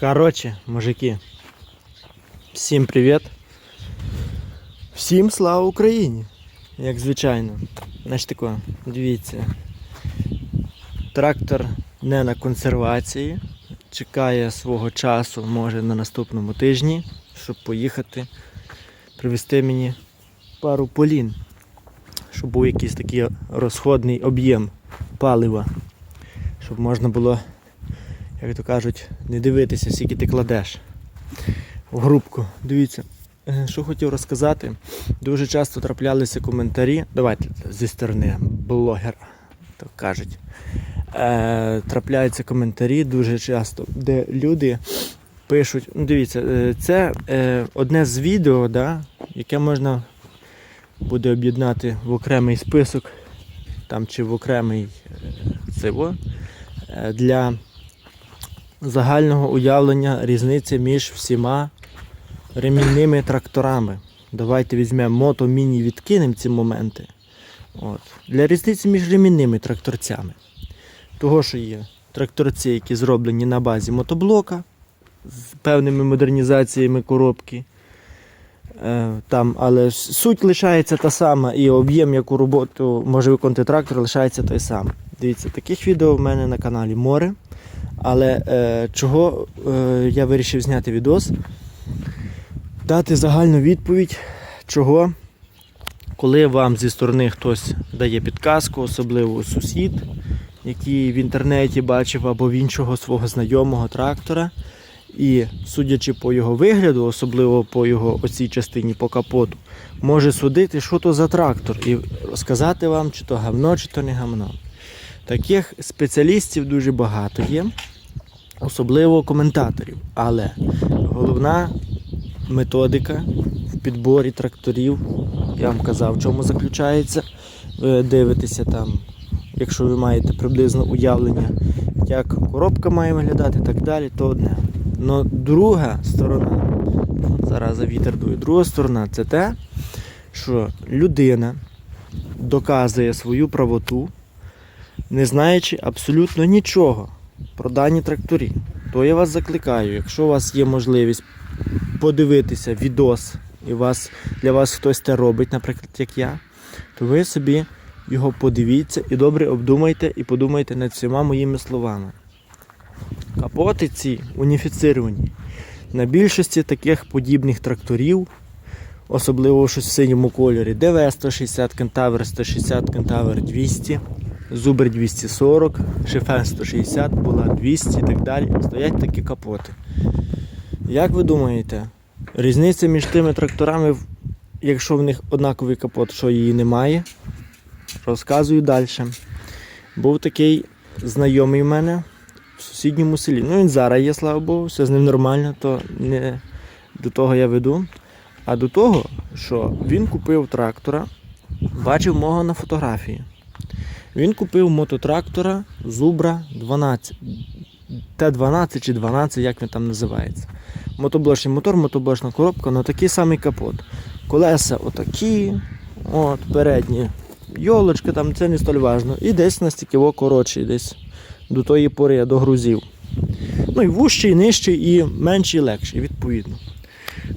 Коротше, мужики. Всім привіт. Всім слава Україні! Як звичайно. Значить тако, дивіться. Трактор не на консервації. Чекає свого часу, може на наступному тижні, щоб поїхати привезти мені пару полін, щоб був якийсь такий розходний об'єм палива, щоб можна було як то кажуть, не дивитися, скільки ти кладеш в грубку. Дивіться, е, що хотів розказати. Дуже часто траплялися коментарі. Давайте зі сторони блогера, так кажуть. Е, трапляються коментарі дуже часто, де люди пишуть. Ну, дивіться, е, це одне з відео, да, яке можна буде об'єднати в окремий список, там чи в окремий е, е, для загального уявлення різниці між всіма ремінними тракторами. Давайте візьмемо мото, міні, відкинемо ці моменти. От. Для різниці між ремінними тракторцями. Того, що є тракторці, які зроблені на базі мотоблока з певними модернізаціями коробки. Е, Там, але суть лишається та сама, і об'єм, яку роботу може виконати трактор, лишається той самий. Дивіться, таких відео в мене на каналі море. Але е, чого е, я вирішив зняти відос? Дати загальну відповідь, чого, коли вам зі сторони хтось дає підказку, особливо сусід, який в інтернеті бачив або в іншого свого знайомого трактора. І судячи по його вигляду, особливо по його оцій частині по капоту, може судити, що то за трактор, і розказати вам, чи то гавно, чи то не гавно. Таких спеціалістів дуже багато є, особливо коментаторів. Але головна методика в підборі тракторів, я вам казав, в чому заключається. Ви дивитеся там, якщо ви маєте приблизно уявлення, як коробка має виглядати так далі, то одне. Но друга сторона, зараз за вітер дує, друга сторона це те, що людина доказує свою правоту не знаючи абсолютно нічого про дані тракторі. То я вас закликаю, якщо у вас є можливість подивитися відос, і вас, для вас хтось це робить, наприклад, як я, то ви собі його подивіться і добре обдумайте і подумайте над всіма моїми словами. Капоти ці уніфіцировані. На більшості таких подібних тракторів, особливо щось в синьому кольорі, ДВ 160 Кентавр 160 Кентавр 200. Зубр 240, Шифен 160, була 200 і так далі. Стоять такі капоти. Як ви думаєте, різниця між тими тракторами, якщо в них однаковий капот, що її немає? Розказую далі. Був такий знайомий в мене в сусідньому селі. Ну він зараз є, слава Богу, все з ним нормально, то не до того я веду. А до того, що він купив трактора, бачив мого на фотографії. Він купив мототрактора Зубра 12. Т12 чи 12, як він там називається. Мотоблочний мотор, мотоблочна коробка, але такий самий капот. Колеса отакі, от, передні. Йолочка там, це не столь важно. І десь настільки во коротший, десь до тої пори я догрузив. Ну і вужчий, нижчий, і менший, і легший, відповідно.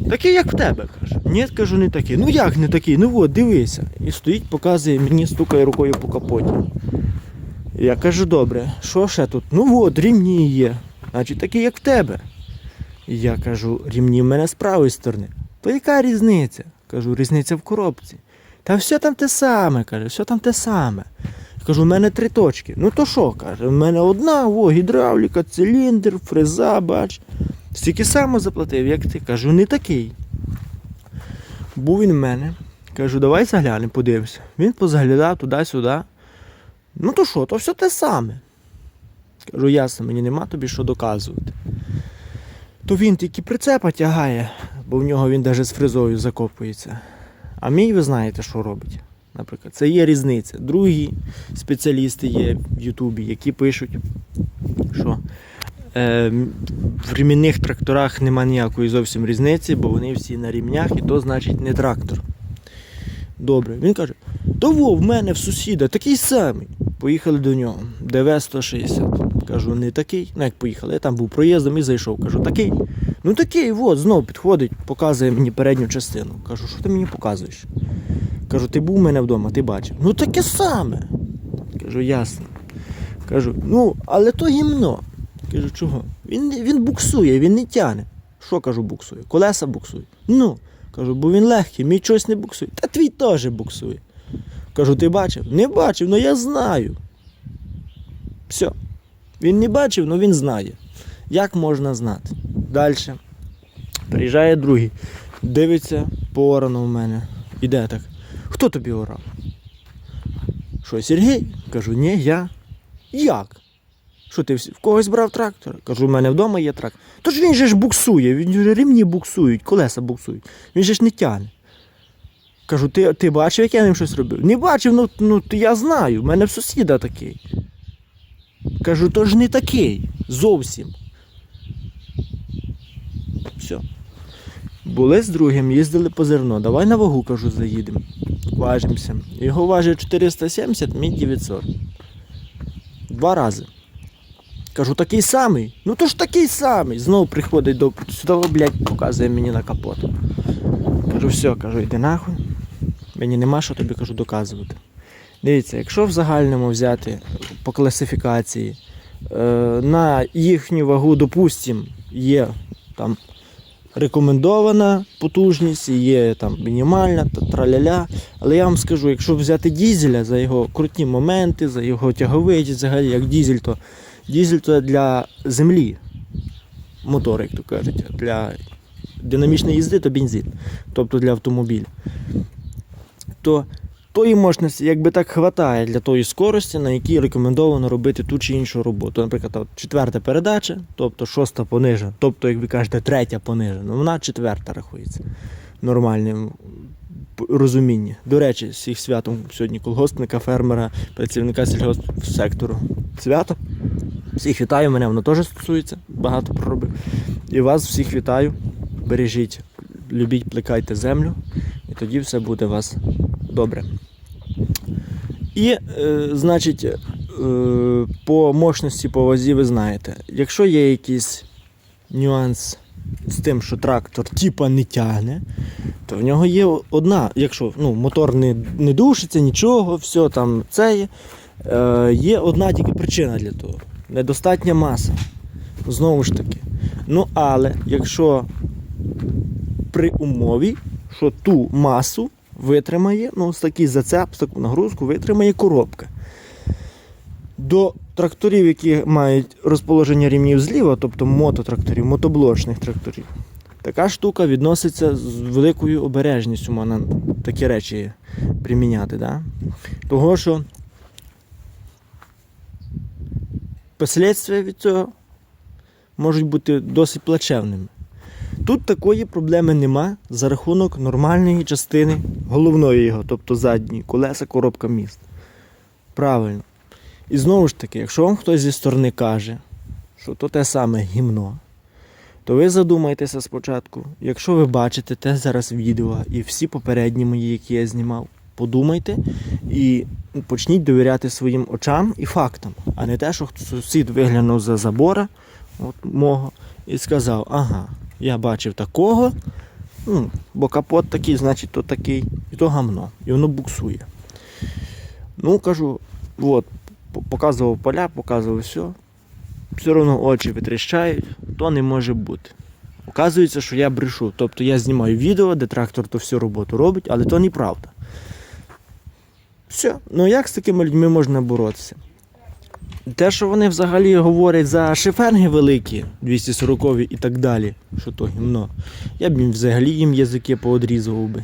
Такий, як в тебе, каже. Ні, кажу, не такий. Ну як не такий? Ну от, дивися. І стоїть, показує мені, стукає рукою по капоті. Я кажу, добре, що ще тут? Ну от, рівні є. Значить, такий, як в тебе. Я кажу, рівні в мене з правої сторони. То яка різниця? Кажу, різниця в коробці. Та все там те саме, каже, все там те саме. Кажу, у мене три точки. Ну то що, каже, у мене одна, о, гідравліка, циліндр, фреза, бач. Стільки само заплатив, як ти. Кажу, не такий. Був він в мене. Кажу, давай заглянемо, подивимося. Він позаглядав туди-сюди. Ну то що, то все те саме. Кажу, ясно, мені нема тобі що доказувати. То він тільки прицепа тягає, бо в нього він навіть з фрезою закопується. А мій ви знаєте, що робить. Наприклад, це є різниця. Другі спеціалісти є в Ютубі, які пишуть, що е, в ремінних тракторах нема ніякої зовсім різниці, бо вони всі на рівнях, і то значить не трактор. Добре. Він каже: то во, в мене в сусіда такий самий. Поїхали до нього. ДВ 160. Кажу, не такий. Ну як поїхали, я там був проїздом і зайшов. Кажу, такий. Ну такий, от, знов підходить, показує мені передню частину. Кажу, що ти мені показуєш? Кажу, ти був у мене вдома, ти бачив. Ну таке саме. Кажу, ясно. Кажу, ну, але то гімно. Кажу, чого? Він, він буксує, він не тяне. Що кажу, буксує? Колеса буксують. Ну, кажу, бо він легкий, мій щось не буксує. Та твій теж буксує. Кажу, ти бачив? Не бачив, ну я знаю. Все. Він не бачив, але він знає. Як можна знати? Далі. Приїжджає другий, дивиться, поорано в мене. Іде так. Хто тобі орав? Що, Сергій? Кажу, ні, я. Як? Що ти в когось брав трактор? Кажу, у мене вдома є трактор. Тож він же ж буксує, він же ремні буксують, колеса буксують. Він же ж не тягне. Кажу, ти, ти бачив, як я ним щось робив? Не бачив, ну, ну я знаю, в мене в сусіда такий. Кажу, то ж не такий. Зовсім. Все. Були з другим, їздили по зерно. Давай на вагу, кажу, заїдемо. Важимося. Його важить 470, мій 900. Два рази. Кажу, такий самий. Ну то ж такий самий. Знову приходить до сюди, блядь, показує мені на капот. Кажу, все, кажу, йди нахуй. Мені нема що тобі кажу доказувати. Дивіться, якщо в загальному взяти по класифікації, е, на їхню вагу, допустим, є там рекомендована потужність, є там мінімальна, траляля. Але я вам скажу, якщо взяти дізеля за його крутні моменти, за його тяговиті, взагалі як дізель, то дізель то для землі. Мотор, як то кажуть, для динамічної їзди, то бензин, тобто для автомобіля. То тої мощності, якби так хватає для тої скорості, на якій рекомендовано робити ту чи іншу роботу. Наприклад, от четверта передача, тобто шоста понижена, тобто, як ви кажете, третя понижена, вона четверта рахується нормальним розумінні. До речі, їх святом сьогодні колгоспника, фермера, працівника сільгоспсектору. Свято. Всіх вітаю, мене воно теж стосується, багато проробив. І вас всіх вітаю. Бережіть, любіть, плекайте землю, і тоді все буде у вас добре. І, е, значить, е, по мощності по вазі ви знаєте, якщо є якийсь нюанс з тим, що трактор типа не тягне, то в нього є одна, якщо ну, мотор не, не душиться, нічого, все там це є, е, є одна тільки причина для того. Недостатня маса. Знову ж таки. Ну, але якщо при умові, що ту масу витримає, ну, ось такий зацеп, таку нагрузку витримає коробка. До тракторів, які мають розположення рівнів зліва, тобто мототракторів, мотоблочних тракторів, така штука відноситься з великою обережністю, можна такі речі приміняти. Да? Того, що последствия від цього можуть бути досить плачевними. Тут такої проблеми нема за рахунок нормальної частини головної його, тобто задньої, колеса, коробка міст. Правильно. І знову ж таки, якщо вам хтось зі сторони каже, що то те саме гімно, то ви задумайтеся спочатку. Якщо ви бачите те зараз відео і всі попередні мої, які я знімав, подумайте і почніть довіряти своїм очам і фактам, а не те, що сусід виглянув за забора от мого і сказав, ага, я бачив такого, ну, бо капот такий, значить то такий, і то гамно, і воно буксує. Ну, кажу, от, показував поля, показував все. Все одно очі витріщають, то не може бути. Оказується, що я брешу. Тобто я знімаю відео, де трактор то всю роботу робить, але то неправда. Все. Ну як з такими людьми можна боротися? Те, що вони взагалі говорять за шифенги великі, 240 і так далі, що то гімно, я б їм взагалі їм язики поодрізував би.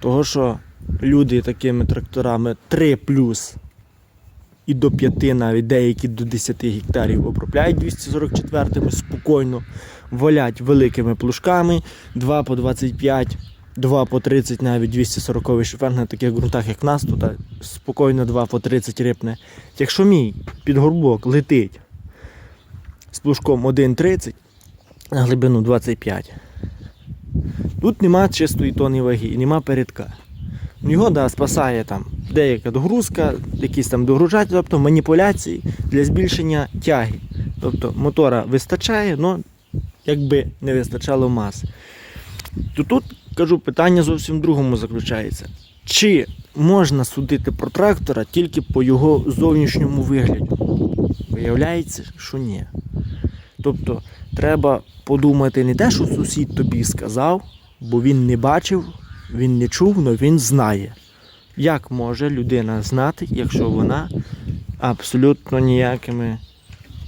Того, що люди такими тракторами 3 плюс і до 5 навіть деякі до 10 гектарів обробляють 244 спокійно, валять великими плужками, 2 по 25, 2 по 30 навіть 240 шифенг на таких ґрунтах, як в нас, тут спокійно 2 по 30 рипне. Якщо мій підгорбок летить з плужком 1,30 на глибину 25, тут нема чистої тони ваги і нема передка. Його да, спасає там деяка догрузка, якісь там догружателі, тобто маніпуляції для збільшення тяги. Тобто мотора вистачає, але якби не вистачало маси. То тут кажу, питання зовсім другому заключається. Чи можна судити про трактора тільки по його зовнішньому вигляду? Виявляється, що ні. Тобто треба подумати не те, що сусід тобі сказав, бо він не бачив, він не чув, але він знає. Як може людина знати, якщо вона абсолютно ніякими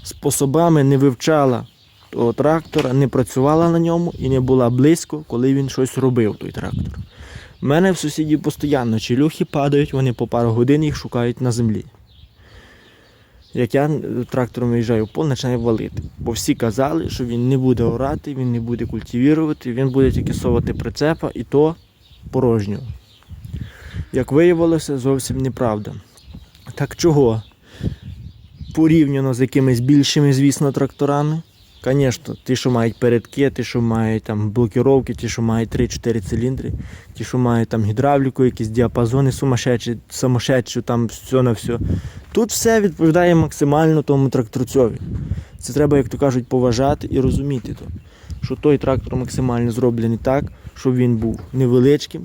способами не вивчала того трактора, не працювала на ньому і не була близько, коли він щось робив, той трактор. У мене в сусідів постійно челюхи падають, вони по пару годин їх шукають на землі. Як я трактором виїжджаю в поле, починаю валити. Бо всі казали, що він не буде орати, він не буде культивірувати, він буде тільки совати прицепа і то порожньо. Як виявилося, зовсім неправда. Так чого? Порівняно з якимись більшими, звісно, тракторами. Звісно, ті, що мають передки, ті, що мають там блокіровки, ті, що мають 3-4 циліндри, ті, що мають там гідравліку, якісь діапазони сумасшедші, самошедші, там все на все. Тут все відповідає максимально тому тракторцьові. Це треба, як то кажуть, поважати і розуміти то, що той трактор максимально зроблений так, щоб він був невеличким.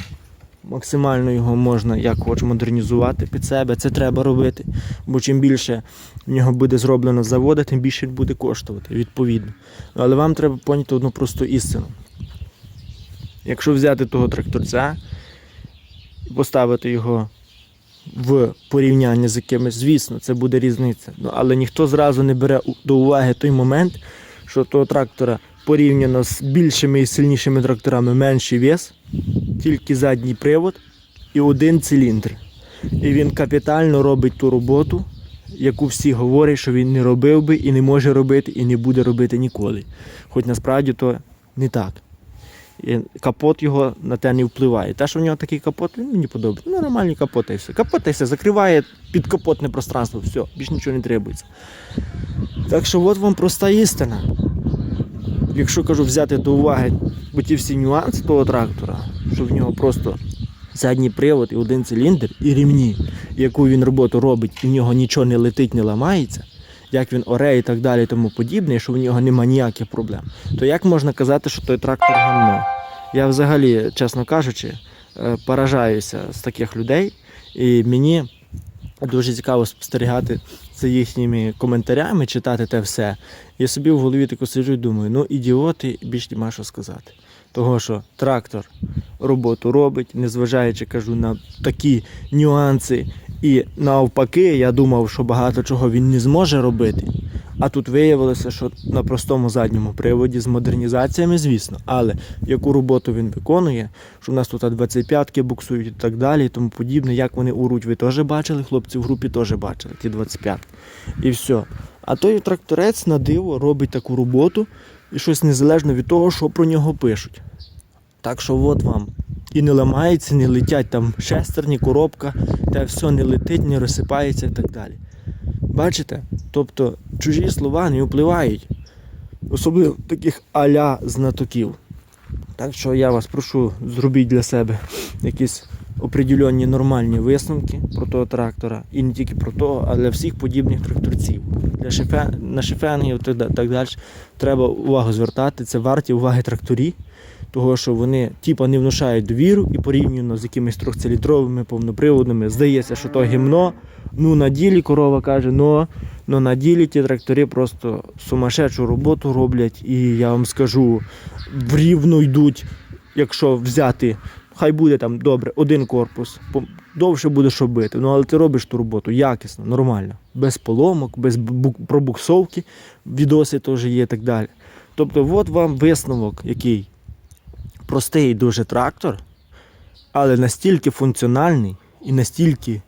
Максимально його можна як хоч модернізувати під себе. Це треба робити. Бо чим більше в нього буде зроблено з заводу, тим більше він буде коштувати, відповідно. Але вам треба поняти одну просту істину. Якщо взяти того тракторця і поставити його в порівняння з якимось, звісно, це буде різниця. Ну, але ніхто зразу не бере до уваги той момент, що того трактора порівняно з більшими і сильнішими тракторами менший вес, тільки задній привод і один циліндр. І він капітально робить ту роботу, яку всі говорять, що він не робив би і не може робити, і не буде робити ніколи. Хоч насправді то не так. І капот його на те не впливає. Те, що в нього такий капот, він мені подобається. Ну, нормальний капот і все. Капот і все закриває підкапотне пространство, все, більше нічого не требується. Так що от вам проста істина. Якщо кажу взяти до уваги ті всі нюанси того трактора, що в нього просто задній привод і один циліндр, і рівні, яку він роботу робить, і в нього нічого не летить, не ламається, як він оре і так далі, і тому подібне, і що в нього немає ніяких проблем, то як можна казати, що той трактор гамно? Я взагалі, чесно кажучи, е, поражаюся з таких людей, і мені дуже цікаво спостерігати за їхніми коментарями, читати те все. Я собі в голові тако сиджу і думаю, ну ідіоти, більш нема що сказати. Того, що трактор роботу робить, незважаючи кажу на такі нюанси. І навпаки, я думав, що багато чого він не зможе робити. А тут виявилося, що на простому задньому приводі з модернізаціями, звісно, але яку роботу він виконує, що в нас тут 25-ки буксують і так далі, і тому подібне, як вони уруть, ви теж бачили, хлопці в групі теж бачили, ті 25 І все. А той тракторець на диво робить таку роботу і щось незалежно від того, що про нього пишуть. Так що от вам. І не ламається, не летять там шестерні, коробка, те все не летить, не розсипається і так далі. Бачите? Тобто чужі слова не впливають, особливо таких аля знатоків. Так що я вас прошу, зробіть для себе якісь определенні нормальні висновки про того трактора. І не тільки про того, а для всіх подібних тракторців. Для шифен... на шифенгів та так далі треба увагу звертати. Це варті уваги тракторі, того що вони типа не внушають довіру і порівняно з якимись трьохцилітровими повноприводними здається, що то гімно. Ну на ділі корова каже, ну, ну на ділі ті трактори просто сумасшедшу роботу роблять, і я вам скажу, в рівно йдуть, якщо взяти, хай буде там добре, один корпус, довше будеш робити. Ну але ти робиш ту роботу якісно, нормально, без поломок, без пробуксовки, відоси теж є і так далі. Тобто, от вам висновок, який простий дуже трактор, але настільки функціональний і настільки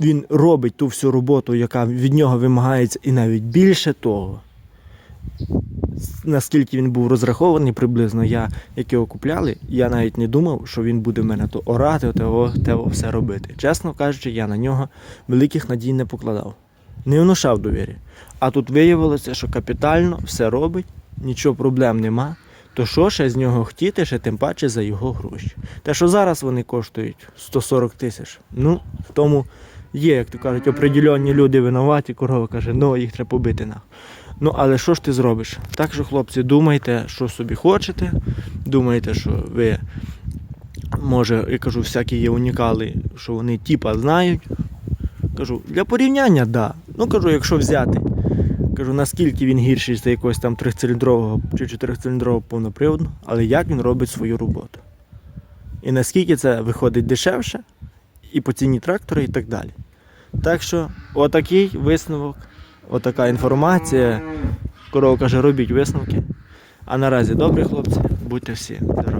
він робить ту всю роботу, яка від нього вимагається, і навіть більше того. Наскільки він був розрахований приблизно, я, як його купляли, я навіть не думав, що він буде в мене то орати, того, того все робити. Чесно кажучи, я на нього великих надій не покладав. Не внушав довірі. А тут виявилося, що капітально все робить, нічого проблем нема. То що ще з нього хотіти, ще тим паче за його гроші. Те, що зараз вони коштують 140 тисяч, ну, в тому є, як то кажуть, определенні люди винуваті, корова каже, ну їх треба побити на. Ну, але що ж ти зробиш? Так що, хлопці, думайте, що собі хочете, думайте, що ви, може, я кажу, всякі є унікали, що вони типа знають. Кажу, для порівняння. Да. Ну кажу, якщо взяти, кажу, наскільки він гірший за якогось там трьохциліндрового чи чотирьохциліндрового повноприводного, але як він робить свою роботу. І наскільки це виходить дешевше, і по ціні трактора, і так далі. Так що, отакий висновок, отака інформація. Корова каже, робіть висновки. А наразі добрі хлопці, будьте всі здорові.